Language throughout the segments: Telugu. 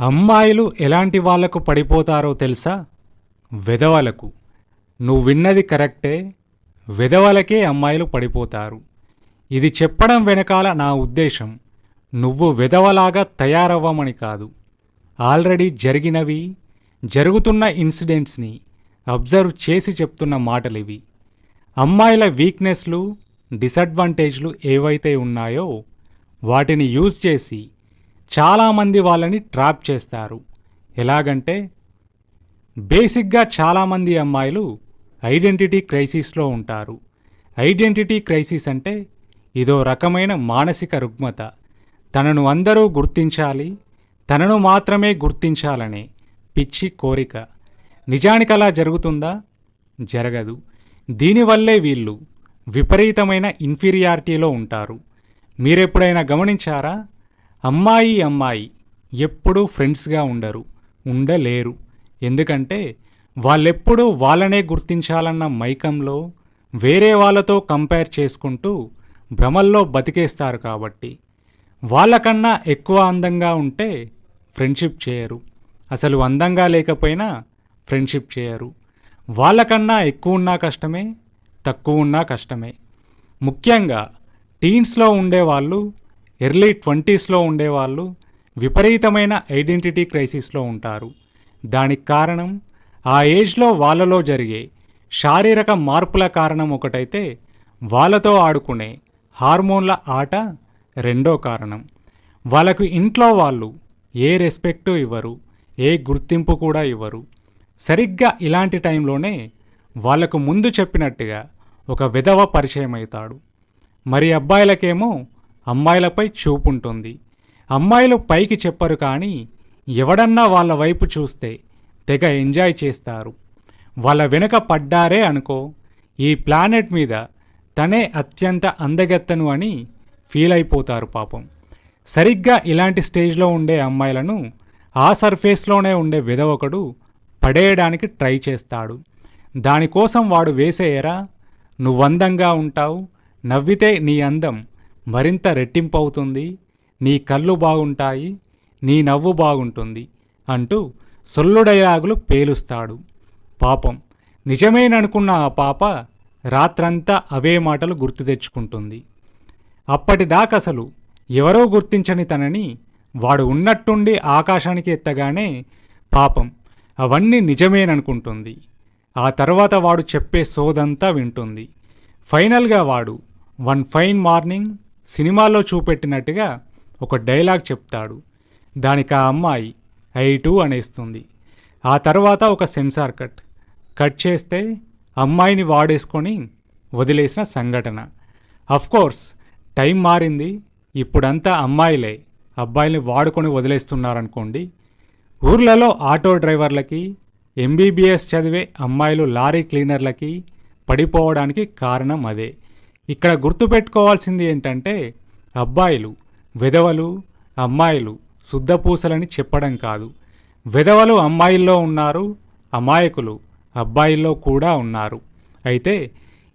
అమ్మాయిలు ఎలాంటి వాళ్ళకు పడిపోతారో తెలుసా? వెధవలకు. నువ్వు విన్నది కరెక్టే వెధవలకే అమ్మాయిలు పడిపోతారు. ఇది చెప్పడం వెనకాల నా ఉద్దేశం. నువ్వు వెధవలాగా తయారవ్వమని కాదు. ఆల్రెడీ జరిగినవి జరుగుతున్న ఇన్సిడెంట్స్ని అబ్జర్వ్ చేసి చెప్తున్న మాటలివి. అమ్మాయిల వీక్నెస్లు డిసడ్వాంటేజ్లు ఏవైతే ఉన్నాయో వాటిని యూజ్ చేసి చాలామంది వాళ్ళని ట్రాప్ చేస్తారు. ఎలాగంటే బేసిక్గా చాలామంది అమ్మాయిలు ఐడెంటిటీ క్రైసిస్లో ఉంటారు. ఐడెంటిటీ క్రైసిస్ అంటే ఇదో రకమైన మానసిక రుగ్మత. తనను అందరూ గుర్తించాలి తనను మాత్రమే గుర్తించాలనే పిచ్చి కోరిక. నిజానికి అలా జరుగుతుందా? జరగదు. దీనివల్లే వీళ్ళు విపరీతమైన ఇన్ఫీరియారిటీలో ఉంటారు. మీరెప్పుడైనా గమనించారా? అమ్మాయి అమ్మాయి ఎప్పుడూ ఫ్రెండ్స్గా ఉండరు ఉండలేరు. ఎందుకంటే వాళ్ళెప్పుడూ వాళ్ళనే గుర్తించాలన్న మైకంలో వేరే వాళ్ళతో కంపేర్ చేసుకుంటూ భ్రమల్లో బతికేస్తారు కాబట్టి వాళ్ళకన్నా ఎక్కువ అందంగా ఉంటే ఫ్రెండ్షిప్ చేయరు. అసలు అందంగా లేకపోయినా ఫ్రెండ్షిప్ చేయరు. వాళ్ళకన్నా ఎక్కువ ఉన్నా కష్టమే తక్కువ ఉన్నా కష్టమే. ముఖ్యంగా టీన్స్లో ఉండేవాళ్ళు ఎర్లీ ట్వంటీస్లో ఉండేవాళ్ళు విపరీతమైన ఐడెంటిటీ క్రైసిస్లో ఉంటారు. దానికి కారణం ఆ ఏజ్లో వాళ్ళలో జరిగే శారీరక మార్పుల కారణం ఒకటైతే వాళ్ళతో ఆడుకునే హార్మోన్ల ఆట రెండో కారణం. వాళ్ళకు ఇంట్లో వాళ్ళు ఏ రెస్పెక్టు ఇవ్వరు ఏ గుర్తింపు కూడా ఇవ్వరు. సరిగ్గా ఇలాంటి టైంలోనే వాళ్ళకు ముందు చెప్పినట్టుగా ఒక విధవ పరిచయం అవుతాడు మరి అబ్బాయిలకేమో అమ్మాయిలపై చూపుంటుంది. అమ్మాయిలు పైకి చెప్పరు కానీ ఎవడన్నా వాళ్ళ వైపు చూస్తే తెగ ఎంజాయ్ చేస్తారు. వాళ్ళ వెనుక పడ్డారే అనుకో ఈ ప్లానెట్ మీద తనే అత్యంత అందగత్తను అని ఫీల్ అయిపోతారు పాపం. సరిగ్గా ఇలాంటి స్టేజ్లో ఉండే అమ్మాయిలను ఆ సర్ఫేస్లోనే ఉండే విధవకుడు పడేయడానికి ట్రై చేస్తాడు. దానికోసం వాడు వేసేయరా నువ్వందంగా ఉంటావు నవ్వితే నీ అందం మరింత రెట్టింపవుతుంది. నీ కళ్ళు బాగుంటాయి నీ నవ్వు బాగుంటుంది అంటూ సొల్లు డైలాగులు పేలుస్తాడు. పాపం. నిజమేననుకున్న ఆ పాప రాత్రంతా అవే మాటలు గుర్తు తెచ్చుకుంటుంది. అప్పటిదాకసలు ఎవరో గుర్తించని తనని వాడు ఉన్నట్టుండి ఆకాశానికి ఎత్తగానే పాపం. అవన్నీ నిజమేననుకుంటుంది. ఆ తర్వాత వాడు చెప్పే సోదంతా వింటుంది. ఫైనల్గా వాడు వన్ ఫైన్ మార్నింగ్ సినిమాలో చూపెట్టినట్టుగా ఒక డైలాగ్ చెప్తాడు. దానికి ఆ అమ్మాయి ఐ టూ అనేస్తుంది. ఆ తర్వాత ఒక సెన్సార్ కట్. కట్ చేస్తే అమ్మాయిని వాడేసుకొని వదిలేసిన సంఘటన. కోర్స్ టైం మారింది. ఇప్పుడంతా అమ్మాయిలే. అబ్బాయిల్ని వాడుకొని వదిలేస్తున్నారనుకోండి. ఊర్లలో ఆటో డ్రైవర్లకి ఎంబీబీఎస్ చదివే అమ్మాయిలు లారీ క్లీనర్లకి పడిపోవడానికి కారణం అదే. ఇక్కడ గుర్తుపెట్టుకోవాల్సింది ఏంటంటే అబ్బాయిలు విధవలు అమ్మాయిలు శుద్ధపూసలని చెప్పడం కాదు. విధవలు అమ్మాయిల్లో ఉన్నారు అమాయకులు అబ్బాయిల్లో కూడా ఉన్నారు. అయితే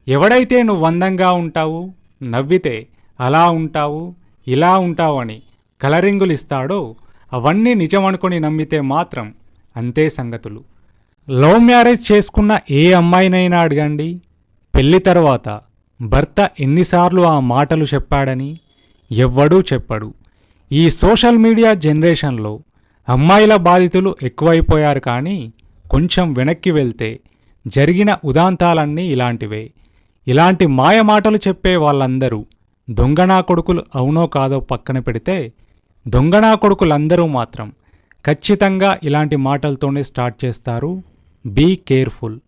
ఎవడైతే నువ్వు అందంగా ఉంటావు నవ్వితే అలా ఉంటావు ఇలా ఉంటావని కలరింగులు ఇస్తాడో అవన్నీ నిజమనుకొని నమ్మితే మాత్రం అంతే సంగతులు. లవ్ మ్యారేజ్ చేసుకున్న ఏ అమ్మాయినైనా అడగండి. పెళ్ళి తర్వాత భర్త ఎన్నిసార్లు ఆ మాటలు చెప్పాడని ఎవ్వడూ చెప్పడు. ఈ సోషల్ మీడియా జనరేషన్లో అమ్మాయిల బాధితులు ఎక్కువైపోయారు కానీ కొంచెం వెనక్కి వెళ్తే జరిగిన ఉదాంతాలన్నీ ఇలాంటివే. ఇలాంటి మాయమాటలు చెప్పే వాళ్ళందరూ దొంగనా కొడుకులు అవునో కాదో పక్కన పెడితే దొంగనా కొడుకులందరూ మాత్రం ఖచ్చితంగా ఇలాంటి మాటలతోనే స్టార్ట్ చేస్తారు. Be careful.